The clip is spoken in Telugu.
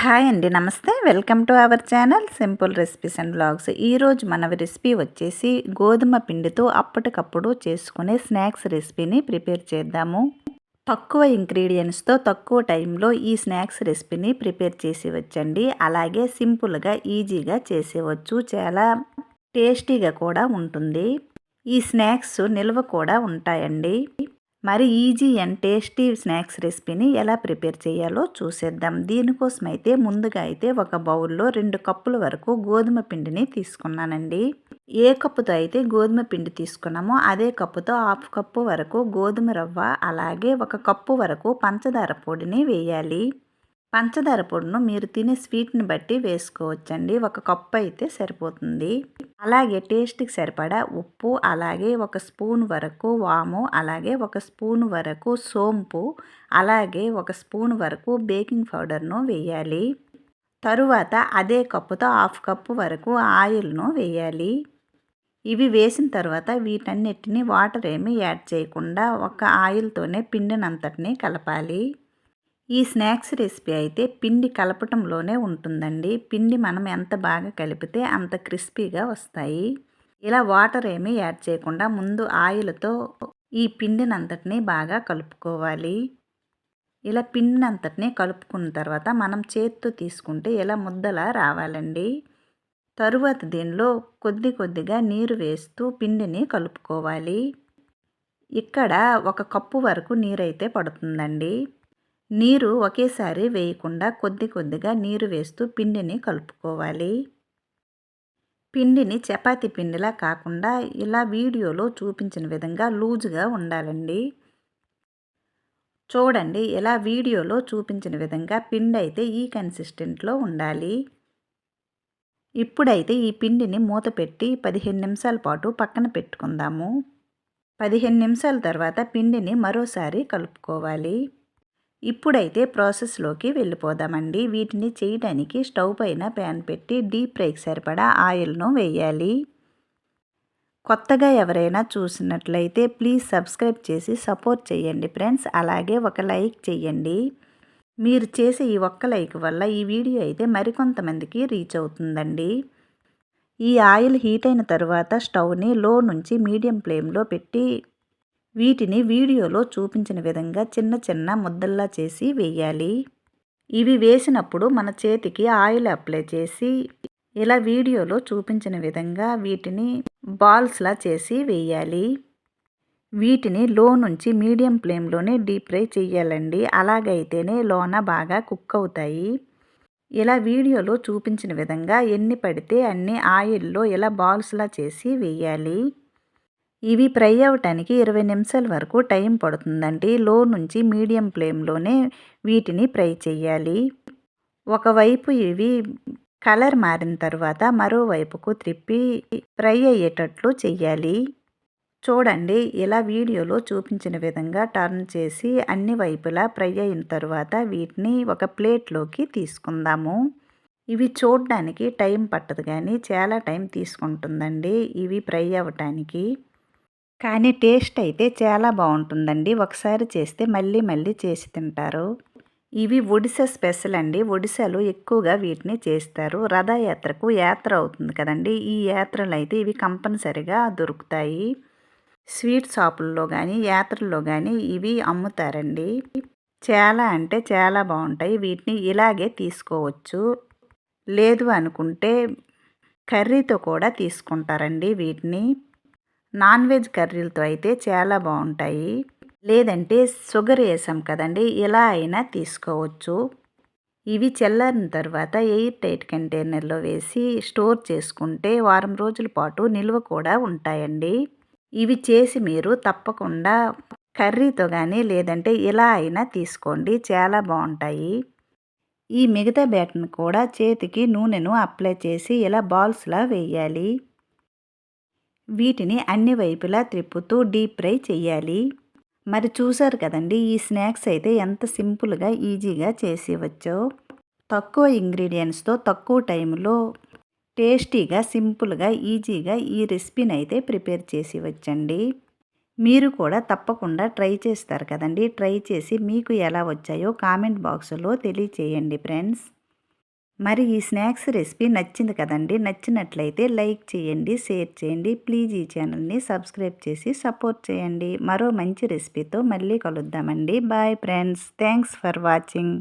హాయ్ అండి నమస్తే. Welcome to our channel simple recipes and blogs ఈరోజు మన రెసిపీ వచ్చేసి గోధుమ పిండితో అప్పటికప్పుడు చేసుకునే స్నాక్స్ రెసిపీని ప్రిపేర్ చేద్దాము. తక్కువ ఇంగ్రీడియంట్స్తో తక్కువ టైంలో ఈ స్నాక్స్ రెసిపీని ప్రిపేర్ చేసి వచ్చండి. అలాగే సింపుల్గా ఈజీగా చేసేవచ్చు. చాలా టేస్టీగా కూడా ఉంటుంది. ఈ స్నాక్స్ నిల్వ కూడా ఉంటాయండి. మరి ఈజీ అండ్ టేస్టీ స్నాక్స్ రెసిపీని ఎలా ప్రిపేర్ చేయాలో చూసేద్దాం. దీనికోసం అయితే ముందుగా అయితే ఒక బౌల్లో రెండు కప్పుల వరకు గోధుమ పిండిని తీసుకున్నానండి. ఏ కప్పుతో అయితే గోధుమ పిండి తీసుకున్నామో అదే కప్పుతో హాఫ్ కప్పు వరకు గోధుమ రవ్వ అలాగే ఒక కప్పు వరకు పంచదార పొడిని వేయాలి. పంచదార పొడిను మీరు తినే స్వీట్ని బట్టి వేసుకోవచ్చండి. ఒక కప్పు అయితే సరిపోతుంది. అలాగే టేస్ట్కి సరిపడా ఉప్పు అలాగే ఒక స్పూన్ వరకు వాము అలాగే ఒక స్పూన్ వరకు సోంపు అలాగే ఒక స్పూన్ వరకు బేకింగ్ పౌడర్ను వేయాలి. తరువాత అదే కప్పుతో హాఫ్ కప్పు వరకు ఆయిల్ను వేయాలి. ఇవి వేసిన తర్వాత వీటన్నిటిని వాటర్ ఏమీ యాడ్ చేయకుండా ఒక ఆయిల్తోనే పిండినంతటిని కలపాలి. ఈ స్నాక్స్ రెసిపీ అయితే పిండి కలపటంలోనే ఉంటుందండి. పిండి మనం ఎంత బాగా కలిపితే అంత క్రిస్పీగా వస్తాయి. ఇలా వాటర్ ఏమీ యాడ్ చేయకుండా ముందు ఆయిల్తో ఈ పిండినంతటిని బాగా కలుపుకోవాలి. ఇలా పిండినంతటిని కలుపుకున్న తర్వాత మనం చేత్తో తీసుకుంటే ఇలా ముద్దలా రావాలండి. తరువాత దీనిలో కొద్ది కొద్దిగా నీరు వేస్తూ పిండిని కలుపుకోవాలి. ఇక్కడ ఒక కప్పు వరకు నీరైతే పడుతుందండి. నీరు ఒకేసారి వేయకుండా కొద్ది కొద్దిగా నీరు వేస్తూ పిండిని కలుపుకోవాలి. పిండిని చపాతీ పిండిలా కాకుండా ఇలా వీడియోలో చూపించిన విధంగా లూజుగా ఉండాలండి. చూడండి ఇలా వీడియోలో చూపించిన విధంగా పిండి అయితే ఈ కన్సిస్టెంట్లో ఉండాలి. ఇప్పుడైతే ఈ పిండిని మూత పెట్టి పదిహేను నిమిషాల పాటు పక్కన పెట్టుకుందాము. పదిహేను నిమిషాల తర్వాత పిండిని మరోసారి కలుపుకోవాలి. ఇప్పుడైతే ప్రాసెస్లోకి వెళ్ళిపోదామండి. వీటిని చేయడానికి స్టవ్ పైన ప్యాన్ పెట్టి డీప్ ఫ్రైకి సరిపడా ఆయిల్ను వేయాలి. కొత్తగా ఎవరైనా చూసినట్లయితే ప్లీజ్ సబ్స్క్రైబ్ చేసి సపోర్ట్ చేయండి ఫ్రెండ్స్. అలాగే ఒక లైక్ చేయండి. మీరు చేసే ఈ ఒక్క లైక్ వల్ల ఈ వీడియో అయితే మరికొంతమందికి రీచ్ అవుతుందండి. ఈ ఆయిల్ హీట్ అయిన తర్వాత స్టవ్ని లో నుంచి మీడియం ఫ్లేమ్లో పెట్టి వీటిని వీడియోలో చూపించిన విధంగా చిన్న చిన్న ముద్దల్లా చేసి వేయాలి. ఇవి వేసినప్పుడు మన చేతికి ఆయిల్ అప్లై చేసి ఇలా వీడియోలో చూపించిన విధంగా వీటిని బాల్స్లా చేసి వేయాలి. వీటిని లో నుంచి మీడియం ఫ్లేమ్లోనే డీప్ ఫ్రై చేయాలండి. అలాగైతేనే లోన బాగా కుక్ అవుతాయి. ఇలా వీడియోలో చూపించిన విధంగా ఎన్ని పడితే అన్ని ఆయిల్లో ఇలా బాల్స్లా చేసి వేయాలి. ఇవి ఫ్రై అవ్వటానికి ఇరవై నిమిషాల వరకు టైం పడుతుందండి. లో నుంచి మీడియం ఫ్లేమ్లోనే వీటిని ఫ్రై చేయాలి. ఒకవైపు ఇవి కలర్ మారిన తర్వాత మరోవైపుకు త్రిప్పి ఫ్రై అయ్యేటట్లు చెయ్యాలి. చూడండి ఇలా వీడియోలో చూపించిన విధంగా టర్న్ చేసి అన్ని వైపులా ఫ్రై అయిన తర్వాత వీటిని ఒక ప్లేట్లోకి తీసుకుందాము. ఇవి చూడడానికి టైం పట్టదు కానీ చాలా టైం తీసుకుంటుందండి ఇవి ఫ్రై అవ్వటానికి కానీ టేస్ట్ అయితే చాలా బాగుంటుందండి. ఒకసారి చేస్తే మళ్ళీ మళ్ళీ చేసి తింటారు. ఇవి ఒడిశా స్పెషల్ అండి. ఒడిశాలో ఎక్కువగా వీటిని చేస్తారు. రథయాత్రకు యాత్ర అవుతుంది కదండి. ఈ యాత్రలు అయితే ఇవి కంపల్సరిగా దొరుకుతాయి. స్వీట్ షాపుల్లో కానీ యాత్రల్లో కానీ ఇవి అమ్ముతారండి. చాలా అంటే చాలా బాగుంటాయి. వీటిని ఇలాగే తీసుకోవచ్చు. లేదు అనుకుంటే కర్రీతో కూడా తీసుకుంటారండి వీటిని. నాన్ వెజ్ కర్రీలతో అయితే చాలా బాగుంటాయి. లేదంటే షుగర్ వేసాం కదండి ఇలా అయినా తీసుకోవచ్చు. ఇవి చల్లారిన తర్వాత ఎయిర్ టైట్ కంటైనర్లో వేసి స్టోర్ చేసుకుంటే వారం రోజుల పాటు నిల్వ కూడా ఉంటాయండి. ఇవి చేసి మీరు తప్పకుండా కర్రీతో కానీ లేదంటే ఇలా అయినా తీసుకోండి చాలా బాగుంటాయి. ఈ మిగతా బ్యాట్ను కూడా చేతికి నూనెను అప్లై చేసి ఇలా బాల్స్లా వేయాలి. వీటిని అన్ని వైపులా త్రిప్పుతూ డీప్ ఫ్రై చేయాలి మరి చూసారు కదండి ఈ స్నాక్స్ అయితే ఎంత సింపుల్గా ఈజీగా చేసేవచ్చో తక్కువ ఇంగ్రీడియంట్స్తో తక్కువ టైంలో టేస్టీగా సింపుల్గా ఈజీగా ఈ రెసిపీని అయితే ప్రిపేర్ చేసి వచ్చండి మీరు కూడా తప్పకుండా ట్రై చేస్తారు కదండి ట్రై చేసి మీకు ఎలా వచ్చాయో కామెంట్ బాక్స్లో తెలియచేయండి ఫ్రెండ్స్. మరి ఈ స్నాక్స్ రెసిపీ నచ్చింది కదండి నచ్చినట్లయితే లైక్ చేయండి షేర్ చేయండి ప్లీజ్ ఈ ఛానల్ని సబ్స్క్రైబ్ చేసి సపోర్ట్ చేయండి. మరో మంచి రెసిపీతో మళ్ళీ కలుద్దామండి. Bye friends. Thanks for watching.